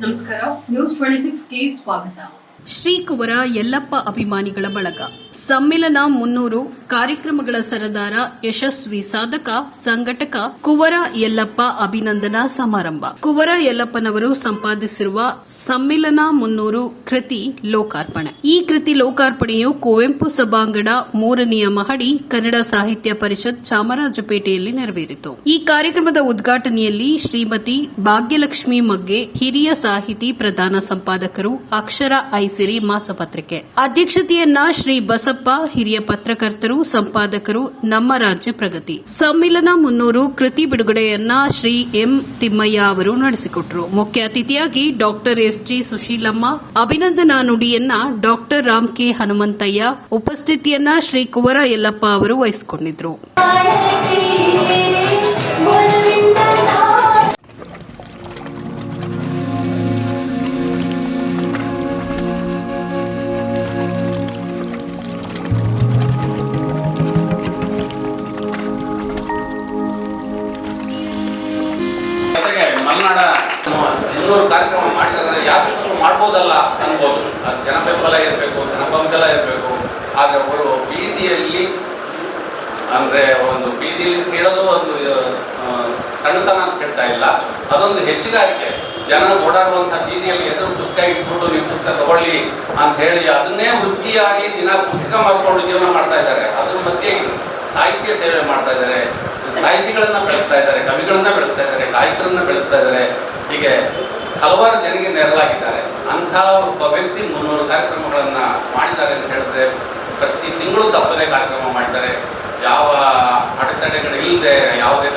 ನಮಸ್ಕಾರ news twenty ಸಿಕ್ಸ್ಗೆ ಸ್ವಾಗತ. ಶ್ರೀ ಕುವರ ಯಲ್ಲಪ್ಪ ಅಭಿಮಾನಿಗಳ ಬಳಗ. ಸಮ್ಮೇಳನ ಮುನ್ನೂರು ಕಾರ್ಯಕ್ರಮಗಳ ಸರದಾರ ಯಶಸ್ವಿ ಸಾಧಕ, ಸಂಘಟಕ ಕುವರ ಯಲ್ಲಪ್ಪ ಅಭಿನಂದನಾ ಸಮಾರಂಭ. ಕುವರ ಯಲ್ಲಪ್ಪನವರು ಸಂಪಾದಿಸಿರುವ ಸಮ್ಮಿಲನ ಮುನ್ನೂರು ಕೃತಿ ಲೋಕಾರ್ಪಣೆ. ಈ ಕೃತಿ ಲೋಕಾರ್ಪಣೆಯು ಕುವೆಂಪು ಸಭಾಂಗಣ ಮೂರನೆಯ ಮಹಡಿ ಕನ್ನಡ ಸಾಹಿತ್ಯ ಪರಿಷತ್ ಚಾಮರಾಜಪೇಟೆಯಲ್ಲಿ ನೆರವೇರಿತು. ಈ ಕಾರ್ಯಕ್ರಮದ ಉದ್ಘಾಟನೆಯಲ್ಲಿ ಶ್ರೀಮತಿ ಭಾಗ್ಯಲಕ್ಷ್ಮಿ ಮಗ್ಗೆ, ಹಿರಿಯ ಸಾಹಿತಿ ಪ್ರಧಾನ ಸಂಪಾದಕರು ಅಕ್ಷರ ಐಸಿರಿ ಮಾಸಪತ್ರಿಕೆ. ಅಧ್ಯಕ್ಷತೆಯನ್ನ ಶ್ರೀ ಬಸಪ್ಪ, ಹಿರಿಯ ಪತ್ರಕರ್ತರು ಸಂಪಾದಕರು, ನಮ್ಮ ರಾಜ್ಯ ಪ್ರಗತಿ. ಸಮ್ಮಿಲನ ಮುನ್ನೂರು ಕೃತಿ ಬಿಡುಗಡೆಯನ್ನ ಶ್ರೀ ಎಂ ತಿಮ್ಮಯ್ಯ ಅವರು ನಡೆಸಿಕೊಟ್ಟರು ಮುಖ್ಯ ಅತಿಥಿಯಾಗಿ ಡಾಕ್ಟರ್ ಎಸ್ ಜಿ ಸುಶೀಲಮ್ಮ, ಅಭಿನಂದನಾ ನುಡಿಯನ್ನ ಡಾಕ್ಟರ್ ರಾಮ್ ಕೆ ಹನುಮಂತಯ್ಯ, ಉಪಸ್ಥಿತಿಯನ್ನ ಶ್ರೀ ಕುವರ ಯಲ್ಲಪ್ಪ ಅವರು ವಹಿಸಿಕೊಂಡಿದ್ರು. ಕಾರ್ಯಕ್ರಮ ಮಾಡಿದ್ರೆ ಯಾರು ಮಾಡ್ಬೋದಲ್ಲ ಅನ್ಬೋದು ಅದು ಜನ ಬೆಂಬಲ ಇರಬೇಕು, ಜನ ಇರಬೇಕು. ಆದರೆ ಅವರು ಬೀದಿಯಲ್ಲಿ ಅಂದರೆ ಒಂದು ಬೀದಿಯಲ್ಲಿ ಕೇಳೋದು ಒಂದು ಸಣ್ಣತನ ಅಂತ ಹೇಳ್ತಾ ಇಲ್ಲ. ಅದೊಂದು ಹೆಚ್ಚುಗಾರಿಕೆ. ಜನ ಓಡಾಡುವಂಥ ಬೀದಿಯಲ್ಲಿ ಎದುರು ಪುಸ್ತಕ ಇಟ್ಬಿಟ್ಟು ನೀವು ಪುಸ್ತಕ ತಗೊಳ್ಳಿ ಅಂತ ಹೇಳಿ ಅದನ್ನೇ ವೃತ್ತಿಯಾಗಿ ದಿನ ಪುಸ್ತಕ ಮಾಡಿಕೊಂಡು ಜೀವನ ಮಾಡ್ತಾ ಇದ್ದಾರೆ. ಅದ್ರ ಮಧ್ಯೆ ಸಾಹಿತ್ಯ ಸೇವೆ ಮಾಡ್ತಾ ಇದ್ದಾರೆ. ಸಾಹಿತಿಗಳನ್ನ ಬೆಳೆಸ್ತಾ ಇದ್ದಾರೆ, ಕವಿಗಳನ್ನ ಬೆಳೆಸ್ತಾ ಇದ್ದಾರೆ, ಗಾಯಕರನ್ನ ಬೆಳೆಸ್ತಾ ಇದ್ದಾರೆ. ಹೀಗೆ ಹಲವಾರು ಜನರಿಗೆ ನೆರಳಾಗಿದ್ದಾರೆ. ಅಂಥ ಒಬ್ಬ ವ್ಯಕ್ತಿ ಮುನ್ನೂರು ಕಾರ್ಯಕ್ರಮಗಳನ್ನು ಮಾಡಿದ್ದಾರೆ ಅಂತ ಹೇಳಿದ್ರೆ ಪ್ರತಿ ತಿಂಗಳು ತಪ್ಪದೇ ಕಾರ್ಯಕ್ರಮ ಮಾಡ್ತಾರೆ. ಯಾವ ಅಡೆತಡೆಗಳು ಇಲ್ಲದೆ ಯಾವುದೇ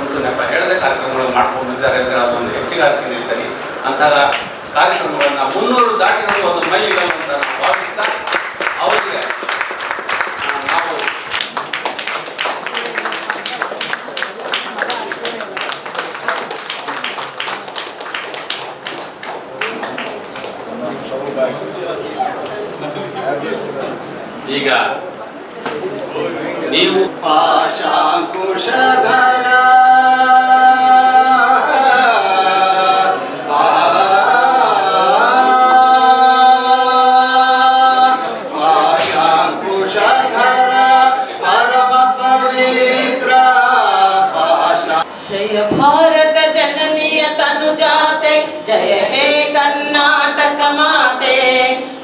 ಉಂಟು ನೆಪ ಹೇಳದೆ ಕಾರ್ಯಕ್ರಮಗಳನ್ನು ಮಾಡ್ಕೊಂಡು ಬಂದಿದ್ದಾರೆ ಅಂದರೆ ಅದೊಂದು ಹೆಚ್ಚಿಗಾರಿಕೆ ಸರಿ. ಅಂತಹ ಕಾರ್ಯಕ್ರಮಗಳನ್ನು ಮುನ್ನೂರು ದಾಟಿರೋದು ಒಂದು ಮೈಲಿಗಲ್ಲು ಈಗ ನೀವು ಪಾಶಾಂಕುಶಧರ ಪಾಶಾಂಕುಶಧರ ಪರಮ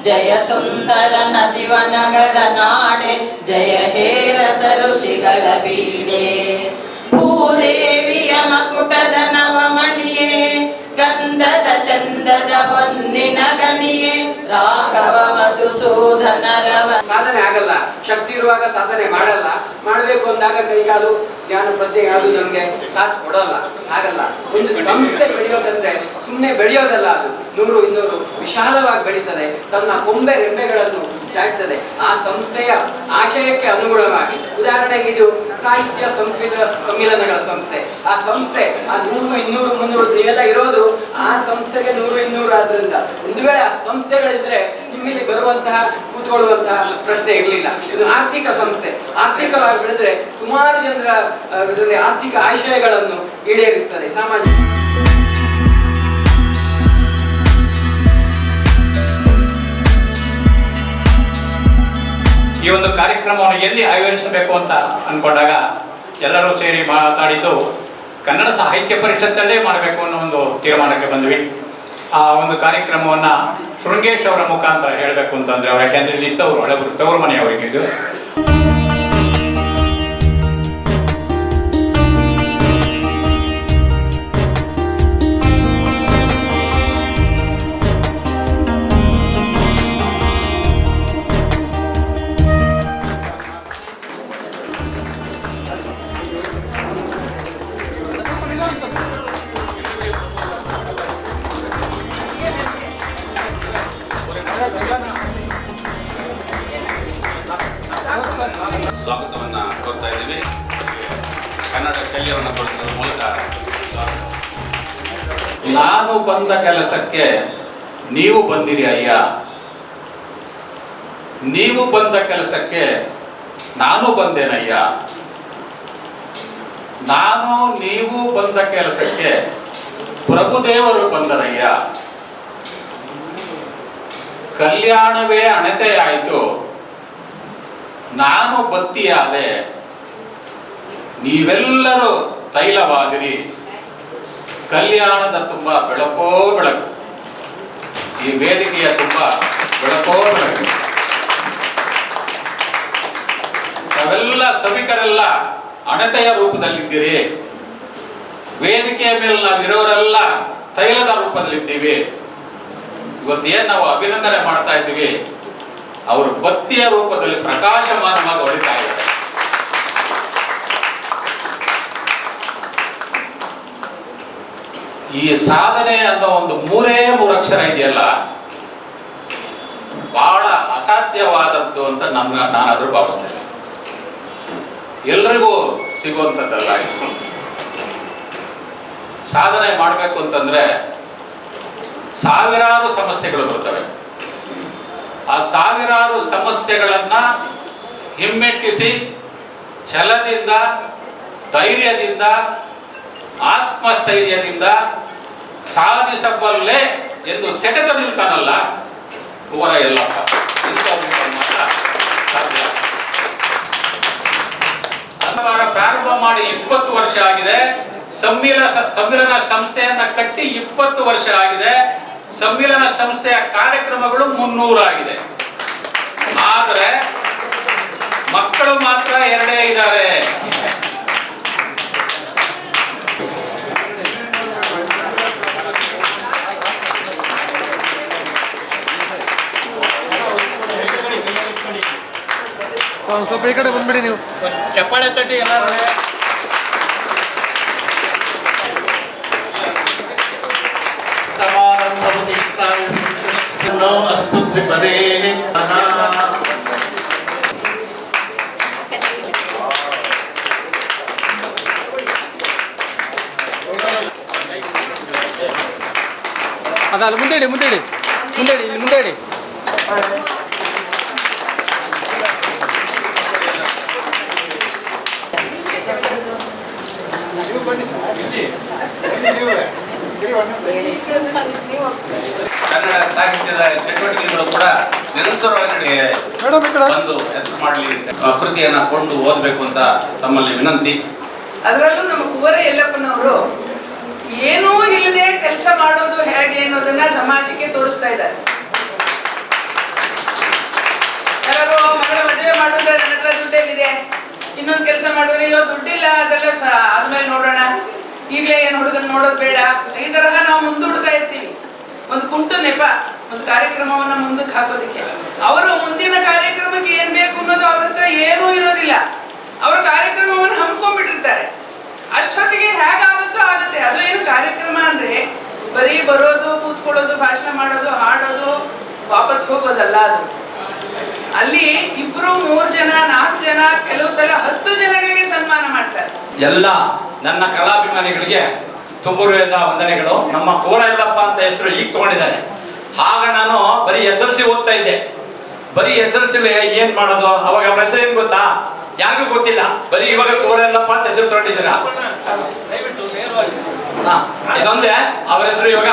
ಜಯ ಸುಂದರ ನದಿವನಗಳ ನಾಡೆ, ಜಯ ಹೇ ರಸ ಋಷಿಗಳ ಬೀಡೆ. ಭೂದೇವಿಯ ಮಕುಟದ ನವಮಣಿಯೇ, ಗಂಧದ ಚಂದದ ಹೊನ್ನಿನ ಗಣಿಯೇ, ರಾಘವ ಮಧುಸೂದನ ರವ ಸಾಧನೆ ಆಗಲ್ಲ, ಶಕ್ತಿ ಇರುವಾಗ ಸಾಧನೆ ಮಾಡಲ್ಲ. ಮಾಡಬೇಕು ಅಂದಾಗ ಕೈಗಾಲು ಯಾರು ಪ್ರತಿ ಯಾವುದು ನಮಗೆ ಸಾಥ್ ಕೊಡಲ್ಲ, ಆಗಲ್ಲ. ಒಂದು ಸಂಸ್ಥೆ ಬೆಳೆಯೋದಂದ್ರೆ ಸುಮ್ಮನೆ ಬೆಳೆಯೋದಲ್ಲ ಅದು. ನೂರು ಇನ್ನೂರು ವಿಶಾಲವಾಗಿ ಬೆಳೀತದೆ. ತನ್ನ ಕೊಂಬೆ ರೆಂಬೆಗಳನ್ನು ಚಾಯ್ತದೆ ಆ ಸಂಸ್ಥೆಯ ಆಶಯಕ್ಕೆ ಅನುಗುಣವಾಗಿ ಉದಾಹರಣೆಗೆ ಇದು, ಸಾಹಿತ್ಯ ಸಂಸ್ಕೃತ ಸಮ್ಮಿಲನಗಳ ಸಂಸ್ಥೆ. ಆ ಸಂಸ್ಥೆ, ಆ ನೂರು ಇನ್ನೂರು ಮುನ್ನೂರು ಇವೆಲ್ಲ ಇರೋದು ಆ ಸಂಸ್ಥೆಗೆ ನೂರು ಇನ್ನೂರು ಆದ್ರಿಂದ. ಒಂದು ವೇಳೆ ಆ ಸಂಸ್ಥೆಗಳಿದ್ರೆ ನಿಮ್ಮಲ್ಲಿ ಬರುವಂತಹ, ಕೂತ್ಕೊಳ್ಳುವಂತಹ ಪ್ರಶ್ನೆ ಇರಲಿಲ್ಲ. ಇದು ಆರ್ಥಿಕ ಸಂಸ್ಥೆ. ಆರ್ಥಿಕವಾಗಿ ಬೆಳೆದ್ರೆ ಸುಮಾರು ಜನರ ಆರ್ಥಿಕ ಆಶಯಗಳನ್ನು ಈಡೇರಿಸ್ತದೆ. ಸಾಮಾನ್ಯ ಈ ಒಂದು ಕಾರ್ಯಕ್ರಮವನ್ನು ಎಲ್ಲಿ ಆಯೋಜಿಸಬೇಕು ಅಂತ ಅಂದ್ಕೊಂಡಾಗ ಎಲ್ಲರೂ ಸೇರಿ ಮಾತಾಡಿದ್ದು ಕನ್ನಡ ಸಾಹಿತ್ಯ ಪರಿಷತ್ತಲ್ಲೇ ಮಾಡಬೇಕು ಅನ್ನೋ ಒಂದು ತೀರ್ಮಾನಕ್ಕೆ ಬಂದ್ವಿ. ಆ ಒಂದು ಕಾರ್ಯಕ್ರಮವನ್ನು ಶೃಂಗೇಶ್ ಅವರ ಮುಖಾಂತರ ಹೇಳಬೇಕು ಅಂತಂದ್ರೆ ಅವ್ರು ಯಾಕೆಂದ್ರೆ ಇಲ್ಲಿ ಇದ್ದವರು ಹಳಬರು, ತವರು ಮನೆಯವರಿಗೆ ಬಂದ ಕೆಲಸಕ್ಕೆ ನೀವು ಬಂದಿರಿ ಅಯ್ಯ. ನೀವು ಬಂದ ಕೆಲಸಕ್ಕೆ ನಾನು ಬಂದೇನಯ್ಯ. ನಾನು ನೀವು ಬಂದ ಕೆಲಸಕ್ಕೆ ಪ್ರಭುದೇವರು ಬಂದರಯ್ಯ. ಕಲ್ಯಾಣವೇ ಅಣತೆಯಾಯಿತು. ನಾನು ಬತ್ತಿಯಾದೆ. ನೀವೆಲ್ಲರೂ ತೈಲವಾದಿರಿ. ಕಲ್ಯಾಣದ ತುಂಬ ಬೆಳಕೋ ಬೆಳಕು. ಈ ವೇದಿಕೆಯ ತುಂಬ ಬೆಳಕೋ ಬೆಳಕು. ತಾವೆಲ್ಲ ಸಭಿಕರೆಲ್ಲ ಅಣತೆಯ ರೂಪದಲ್ಲಿದ್ದೀರಿ. ವೇದಿಕೆಯ ಮೇಲೆ ನಾವಿರೋರೆಲ್ಲ ತೈಲದ ರೂಪದಲ್ಲಿದ್ದೀವಿ. ಇವತ್ತೇನು ನಾವು ಅಭಿನಂದನೆ ಮಾಡ್ತಾ ಇದ್ದೀವಿ. ಅವರು ಭಕ್ತಿಯ ರೂಪದಲ್ಲಿ ಪ್ರಕಾಶಮಾನವಾಗಿ ಹೊಡಿತಾ ಇದ್ದಾರೆ. ಈ ಸಾಧನೆ ಅಂತ ಒಂದು ಮೂರೇ ಮೂರು ಅಕ್ಷರ ಇದೆಯಲ್ಲ ಬಹಳ ಅಸಾಧ್ಯವಾದದ್ದು ಅಂತ ನನ್ನ ನಾನಾದ್ರೂ ಭಾವಿಸ್ತೇನೆ ಎಲ್ರಿಗೂ ಸಿಗುವಂಥದ್ದಲ್ಲ. ಸಾಧನೆ ಮಾಡಬೇಕು ಅಂತಂದ್ರೆ ಸಾವಿರಾರು ಸಮಸ್ಯೆಗಳು ಬರ್ತವೆ ಆ ಸಾವಿರಾರು ಸಮಸ್ಯೆಗಳನ್ನ ಹಿಮ್ಮೆಟ್ಟಿಸಿ, ಛಲದಿಂದ, ಧೈರ್ಯದಿಂದ ಆತ್ಮಸ್ಥೈರ್ಯದಿಂದ ಸಾಧಿಸಬಲ್ಲೆ ಎಂದು ಸೆಟೆದು ನಿಲ್ತಾನಲ್ಲ ಕುವರ ಎಲ್ಲಪ್ಪ ಸಾಧ್ಯ. ಪ್ರಾರಂಭ ಮಾಡಿ ಇಪ್ಪತ್ತು ವರ್ಷ ಆಗಿದೆ. ಸಮ್ಮಿಲ ಸಮ್ಮಿಲನ ಸಂಸ್ಥೆಯನ್ನ ಕಟ್ಟಿ ಇಪ್ಪತ್ತು ವರ್ಷ ಆಗಿದೆ. ಸಮ್ಮಿಲನ ಸಂಸ್ಥೆಯ ಕಾರ್ಯಕ್ರಮಗಳು ಮುನ್ನೂರು ಆಗಿದೆ. ಆದರೆ ಮಕ್ಕಳು ಮಾತ್ರ ಎರಡೇ ಇದ್ದಾರೆ. ಸ್ವಲ್ಪ ಈ ಕಡೆ ಬಂದ್ಬಿಡಿ ನೀವು ಚಪ್ಪಾಳೆ ತಟ್ಟಿ ಎಲ್ಲ ಅಸ್ತು ಪದೇ ಅದಲ್ಲ ಮುಂದೆ ಮುಂದೆ ಮುಂದೆ ಮುಂದೆ ಕನ್ನಡ ಸಾಹಿತ್ಯದ ಚಟುವಟಿಕೆಗಳು ಕೂಡ ನಿರಂತರವಾಗಿ ಬಂದು ಹೆಸರು ಮಾಡಲಿ ಕೃತಿಯನ್ನ ಕೊಂಡು ಓದಬೇಕು ಅಂತ ತಮ್ಮಲ್ಲಿ ವಿನಂತಿ. ಅದರಲ್ಲೂ ನಮ್ಮ ಕುವರ ಯಲ್ಲಪ್ಪನವರು ಏನೂ ಇಲ್ಲದೆ ಕೆಲಸ ಮಾಡೋದು ಹೇಗೆ ಅನ್ನೋದನ್ನ ಸಮಾಜಕ್ಕೆ ತೋರಿಸ್ತಾ ಇದ್ದಾರೆ. ಯಾರು ಮಗಳ ಮದುವೆ ಮಾಡೋದ್ರೆ ನನ್ನ ಹತ್ರ ದುಡ್ಡೆಲ್ಲಿದೆ ಇನ್ನೊಂದು ಕೆಲಸ ಮಾಡಿದ್ರೆ ಅಯ್ಯೋ, ದುಡ್ಡಿಲ್ಲ, ಅದೆಲ್ಲ ಆದ್ಮೇಲೆ ನೋಡೋಣ. ಈಗಲೇ ಏನು ಹುಡುಗನ್ ನೋಡೋದು ಬೇಡ. ಈ ತರಹ ನಾವು ಮುಂದೂಡ್ತಾ ಇರ್ತೀವಿ. ಒಂದು ಕುಂಟು ನೆಪ, ಒಂದು ಕಾರ್ಯಕ್ರಮವನ್ನ ಮುಂದಕ್ಕೆ ಹಾಕೋದಕ್ಕೆ. ಅವರು ಮುಂದಿನ ಕಾರ್ಯಕ್ರಮಕ್ಕೆ ಏನ್ ಬೇಕು ಅನ್ನೋದು ಅವ್ರ ಹತ್ರ ಏನೂ ಇರೋದಿಲ್ಲ. ಅವರು ಕಾರ್ಯಕ್ರಮವನ್ನು ಹಮ್ಮಿಕೊಂಡ್ಬಿಟ್ಟಿರ್ತಾರೆ ಅಷ್ಟೊತ್ತಿಗೆ ಹೇಗಾಗುತ್ತೋ ಆಗುತ್ತೆ. ಅದು ಏನು ಕಾರ್ಯಕ್ರಮ ಅಂದ್ರೆ, ಬರೀ ಬರೋದು, ಕೂತ್ಕೊಳ್ಳೋದು, ಭಾಷಣ ಮಾಡೋದು, ಹಾಡೋದು, ವಾಪಸ್ ಹೋಗೋದಲ್ಲ ಅದು. ಅಲ್ಲಿ ಇಬ್ರು ಮೂರ್ ಜನ ನಾಲ್ಕು ಜನ ಕೆಲವು ಸಲ ಹತ್ತು ಜನಗಳಿಗೆ ಸನ್ಮಾನ ಮಾಡ್ತಾರೆ. ಎಲ್ಲ ನನ್ನ ಕಲಾಭಿಮಾನಿಗಳಿಗೆ ತುಂಬುರುವೆದ ವಂದನೆಗಳು. ನಮ್ಮ ಕೋರ ಎಲ್ಲಪ್ಪ ಅಂತ ಹೆಸರು ಈಗ ತಗೊಂಡಿದ್ದಾರೆ. ಆಗ ನಾನು ಬರೀ ಎಸ್ ಎಲ್ ಸಿ ಓದ್ತಾ ಇದ್ದೆ. ಬರೀ ಎಸ್ ಎಲ್ ಸಿ ಏನ್ ಮಾಡೋದು? ಅವಾಗ ಅವ್ರ ಹೆಸರು ಏನ್ ಗೊತ್ತಾ? ಯಾರಿಗೂ ಗೊತ್ತಿಲ್ಲ. ಬರೀ ಇವಾಗ ಕೋರ ಎಲ್ಲಪ್ಪ ಅಂತ ಹೆಸರು ತಗೊಂಡಿದ್ದೀರಾ? ಇದೊಂದೇ ಅವ್ರ ಹೆಸರು ಇವಾಗ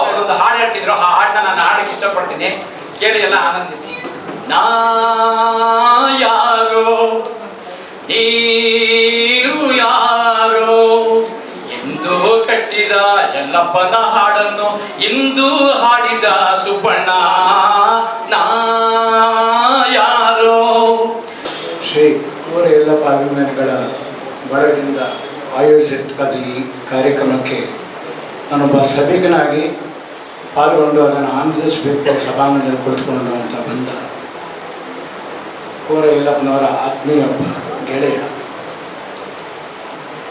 ಅವರೊಂದು ಹಾಡು ಹಾಡ್ತಿದ್ರು. ಆ ಹಾಡನ್ನ ನಾನು ಹಾಡಕ್ಕೆ ಇಷ್ಟಪಡ್ತೀನಿ. ಕೇಳಿ ಎಲ್ಲ ಆನಂದಿಸಿ. ನಾ ಯಾರೋ? ಯಾರೋ? ಇಂದು ಕಟ್ಟಿದ ಎಲ್ಲಪ್ಪನ ಹಾಡನ್ನು ಇಂದು ಹಾಡಿದ ಸುಬ್ಬಣ್ಣ. ನಾ ಯಾರೋ? ಶ್ರೀ ಕೋರ ಎಲ್ಲಪ್ಪ ಅಭಿಮಾನಿಗಳ ಬಳಗದಿಂದ ಆಯೋಜಿತವಾದ ಈ ಕಾರ್ಯಕ್ರಮಕ್ಕೆ ನಾನೊಬ್ಬ ಸಭಿಕನಾಗಿ ಪಾಲ್ಗೊಂಡು ಅದನ್ನು ಆನಂದಿಸಬೇಕು ಸಭಾಂಗಣದಲ್ಲಿ ಕುಳಿತುಕೊಂಡು ಅಂತ ಬಂದ ಕೋರ ಯಲ್ಲಪ್ಪನವರ ಆತ್ಮೀಯ ಗೆಳೆಯ.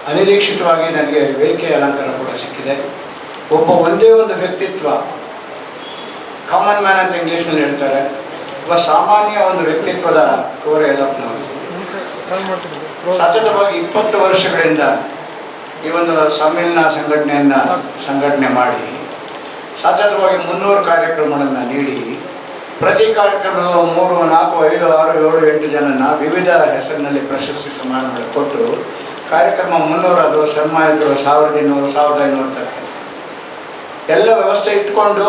ಅನಿರೀಕ್ಷಿತವಾಗಿ ನನಗೆ ವೇದಿಕೆ ಅಲಂಕಾರ ಕೂಡ ಸಿಕ್ಕಿದೆ. ಒಬ್ಬ ಒಂದೇ ಒಂದು ವ್ಯಕ್ತಿತ್ವ ಕಾಮನ್ ಮ್ಯಾನ್ ಅಂತ ಇಂಗ್ಲೀಷ್ನಲ್ಲಿ ಹೇಳ್ತಾರೆ. ಒಬ್ಬ ಸಾಮಾನ್ಯ ಒಂದು ವ್ಯಕ್ತಿತ್ವದ ಕೋರ ಯಲ್ಲಪ್ಪನವರು ಸತತವಾಗಿ ಇಪ್ಪತ್ತು ವರ್ಷಗಳಿಂದ ಈ ಒಂದು ಸಮ್ಮೇಳನ ಸಂಘಟನೆಯನ್ನು ಸಂಘಟನೆ ಮಾಡಿ, ಸತತವಾಗಿ ಮುನ್ನೂರು ಕಾರ್ಯಕ್ರಮಗಳನ್ನು ನೀಡಿ ಪ್ರತಿ ಕಾರ್ಯಕ್ರಮದ ಮೂರು, ನಾಲ್ಕು, ಐದು, ಆರು, ಏಳು, ಎಂಟು ಜನನ ವಿವಿಧ ಹೆಸರಿನಲ್ಲಿ ಪ್ರಶಸ್ತಿ ಸಮಾರಂಭಗಳು ಕೊಟ್ಟು ಕಾರ್ಯಕ್ರಮ ಮುನ್ನೂರು ಅದು ಸನ್ಮಾನಿತರು ಸಾವಿರದ ಇನ್ನೂರು, ಸಾವಿರದ ಐನೂರು ತನಕ. ಎಲ್ಲ ವ್ಯವಸ್ಥೆ ಇಟ್ಕೊಂಡು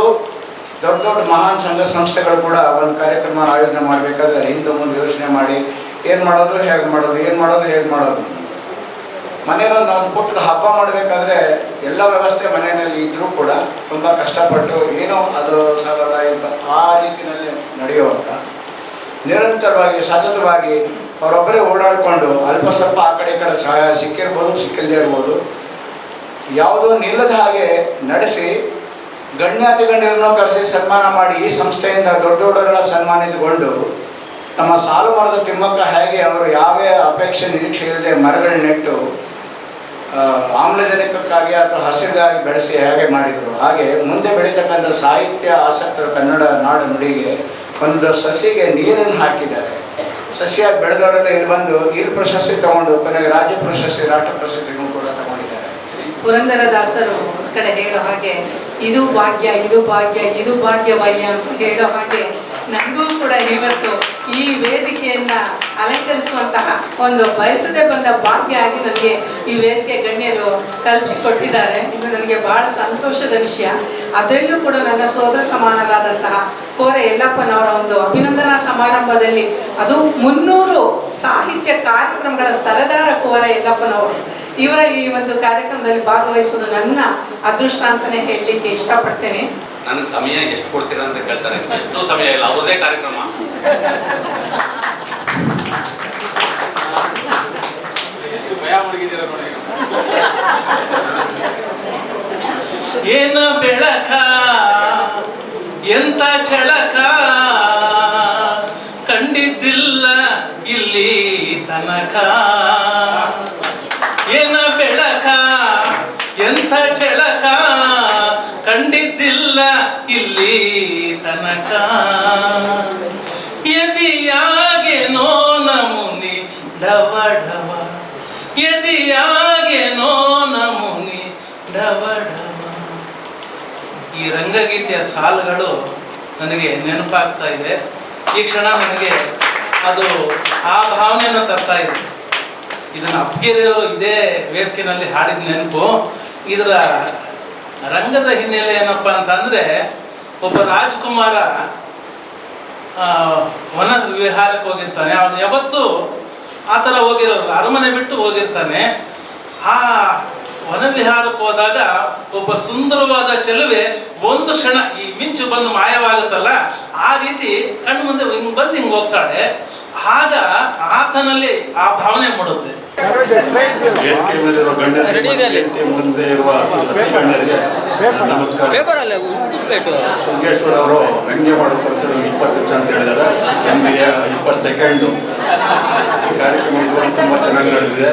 ದೊಡ್ಡ ದೊಡ್ಡ ಮಹಾನ್ ಸಂಘ ಸಂಸ್ಥೆಗಳು ಕೂಡ ಒಂದು ಕಾರ್ಯಕ್ರಮ ಆಯೋಜನೆ ಮಾಡಬೇಕಾದ್ರೆ ಹಿಂದೆ ಮುಂದೆ ಯೋಚನೆ ಮಾಡಿ ಏನು ಮಾಡೋದು, ಹೇಗೆ ಮಾಡೋದು, ಏನು ಮಾಡೋದು, ಹೇಗೆ ಮಾಡೋದು. ಮನೆಯಲ್ಲಿ ನಾವು ಪುಟ್ಟದ ಹಬ್ಬ ಮಾಡಬೇಕಾದ್ರೆ ಎಲ್ಲ ವ್ಯವಸ್ಥೆ ಮನೆಯಲ್ಲಿ ಇದ್ದರೂ ಕೂಡ ತುಂಬ ಕಷ್ಟಪಟ್ಟು ಏನೋ ಅದು ಸಾವಿರದ ಇಪ್ಪತ್ತು ಆ ರೀತಿಯಲ್ಲಿ ನಡೆಯುವಂಥ ನಿರಂತರವಾಗಿ, ಸತತವಾಗಿ ಅವರೊಬ್ಬರೇ ಓಡಾಡಿಕೊಂಡು ಅಲ್ಪ ಸ್ವಲ್ಪ ಆ ಕಡೆ ಕಡೆ ಸಹಾಯ ಸಿಕ್ಕಿರ್ಬೋದು ಸಿಕ್ಕಿಲ್ಲದೆ ಇರ್ಬೋದು, ಯಾವುದೋ ನಿಲ್ಲದ ಹಾಗೆ ನಡೆಸಿ ಗಣ್ಯಾತಿ ಗಣ್ಯರನ್ನು ಕರೆಸಿ ಸನ್ಮಾನ ಮಾಡಿ ಈ ಸಂಸ್ಥೆಯಿಂದ ದೊಡ್ಡ ದೊಡ್ಡವರೆಲ್ಲ ಸನ್ಮಾನಿತಗೊಂಡು ನಮ್ಮ ಸಾಲು ಮರದ ತಿಮ್ಮಕ್ಕ ಹೇಗೆ ಅವರು ಯಾವ ಅಪೇಕ್ಷೆ ನಿರೀಕ್ಷೆ ಇಲ್ಲದೆ ನೆಟ್ಟು ಆಮ್ಲಜನಕಕ್ಕಾಗಿ ಅಥವಾ ಹಸಿರಿಗಾಗಿ ಬೆಳೆಸಿ ಹೇಗೆ ಮಾಡಿದರು? ಹಾಗೆ ಮುಂದೆ ಬೆಳೀತಕ್ಕಂಥ ಸಾಹಿತ್ಯ ಆಸಕ್ತರು ಕನ್ನಡ ನಾಡು ನುಡಿಗೆ ಒಂದು ಸಸಿಗೆ ನೀರನ್ನು ಹಾಕಿದ್ದಾರೆ. ಸಸ್ಯ ಬೆಳೆದವರೆಲ್ಲ ಇಲ್ಲಿ ಬಂದು ಇಲ್ಲಿ ಪ್ರಶಸ್ತಿ ತಗೊಂಡು ಕೊನೆಗೆ ರಾಜ್ಯ ಪ್ರಶಸ್ತಿ, ರಾಷ್ಟ್ರ ಪ್ರಶಸ್ತಿಗಳು ಕೂಡ ತಗೊಂಡಿದ್ದಾರೆ. ಪುರಂದರದಾಸರು ದಾಸರು ಕಡೆ ಹೇಳೋ ಹಾಗೆ, ಇದು ಭಾಗ್ಯ ಇದು ಭಾಗ್ಯ, ಇದು ಭಾಗ್ಯವಯ್ಯ ಅಂತ ಹೇಳೋ ಹಾಗೆ ನನಗೂ ಕೂಡ ಇವತ್ತು ಈ ವೇದಿಕೆಯನ್ನ ಅಲಂಕರಿಸುವಂತಹ ಒಂದು ಬಯಸದೆ ಬಂದ ಭಾಗ್ಯ ಆಗಿ ನನಗೆ ಈ ವೇದಿಕೆ ಗಣ್ಯರು ಕಲ್ಪಿಸಿಕೊಟ್ಟಿದ್ದಾರೆ. ಇದು ನನಗೆ ಬಹಳ ಸಂತೋಷದ ವಿಷಯ. ಅದರಲ್ಲೂ ಕೂಡ ನನ್ನ ಸೋದರ ಸಮಾನರಾದಂತಹ ಕೋರೆ ಯಲ್ಲಪ್ಪನವರ ಒಂದು ಅಭಿನಂದನಾ ಸಮಾರಂಭದಲ್ಲಿ ಅದು ಮುನ್ನೂರು ಸಾಹಿತ್ಯ ಕಾರ್ಯಕ್ರಮಗಳ ಸರದಾರ ಕೋರ ಯಲ್ಲಪ್ಪನವರು. ಇವರ ಈ ಒಂದು ಕಾರ್ಯಕ್ರಮದಲ್ಲಿ ಭಾಗವಹಿಸೋದು ನನ್ನ ಅದೃಷ್ಟ ಅಂತಾನೆ ಹೇಳಲಿಕ್ಕೆ ಇಷ್ಟಪಡ್ತೇನೆ. ನನಗೆ ಸಮಯ ಎಷ್ಟು ಕೊಡ್ತೀರಾ ಅಂತ ಕೇಳ್ತಾರೆ ಎಷ್ಟು ಸಮಯ ಇಲ್ಲ ಅವುದೇ ಕಾರ್ಯಕ್ರಮ. ಏನ ಬೆಳಕ, ಎಂತ ಚಳಕ? ಕಂಡಿದ್ದಿಲ್ಲ ಇಲ್ಲಿ ತನಕ. ಏನ ಬೆಳಕ ಎಂಥ ಚಳಕ? ಕಂಡಿದ್ದಿಲ್ಲ ಇಲ್ಲಿ ತನಕ. ಎದಿಯಾಗೆನೋ ರಂಗಗೀತೆಯ ಸಾಲುಗಳು ನನಗೆ ನೆನಪಾಗ್ತಾ ಇದೆ. ಈ ಕ್ಷಣ ನನಗೆ ಅದು ಆ ಭಾವನೆಯನ್ನು ತರ್ತಾ ಇದೆ. ಇದನ್ನು ಅಪ್ಗೆರೆಯವರು ಇದೇ ವೇದಿಕೆನಲ್ಲಿ ಹಾಡಿದ ನೆನಪು. ಇದರ ರಂಗದ ಹಿನ್ನೆಲೆ ಏನಪ್ಪ ಅಂತಂದರೆ, ಒಬ್ಬ ರಾಜ್ಕುಮಾರ ವನ ವಿಹಾರಕ್ಕೆ ಹೋಗಿರ್ತಾನೆ. ಅವನು ಯಾವತ್ತೂ ಆ ಥರ ಹೋಗಿರೋದು ಅರಮನೆ ಬಿಟ್ಟು ಹೋಗಿರ್ತಾನೆ. ಆ ವನ ವಿಹಾರಕ್ಕೆ ಹೋದಾಗ ಒಬ್ಬ ಸುಂದರವಾದ ಚೆಲುವೆ ಒಂದು ಕ್ಷಣ ಈ ಮಿಂಚು ಬಂದು ಮಾಯವಾಗುತ್ತಲ್ಲ? ಆ ರೀತಿ ಕಣ್ಣು ಮುಂದೆ ಹಿಂಗ್ ಬಂದು ಹಿಂಗೆ ಹೋಗ್ತಾಳೆ. ಆಗ ಆತನಲ್ಲಿ ಆ ಭಾವನೆ ಮೂಡುತ್ತೆ. ಮುಂದೆ ಇರುವ ನಮಸ್ಕಾರ ಪೇಪರ್ ಅಲ್ಲ ಪ್ಲೇಟು ಶೃಂಗೇಶ್ವರ ಅವರು ವ್ಯಂಗ್ಯ ಮಾಡೋಕ್ಕೋಸ್ಕರ ಇಪ್ಪತ್ತು ನಿಮಿಷ ಅಂತ ಹೇಳಿದಾರೆ ನಮಗೆ ಇಪ್ಪತ್ತು ಸೆಕೆಂಡು ಕಾರ್ಯಕ್ರಮ ತುಂಬಾ ತುಂಬ ಚೆನ್ನಾಗಿ ನಡೆದಿದೆ.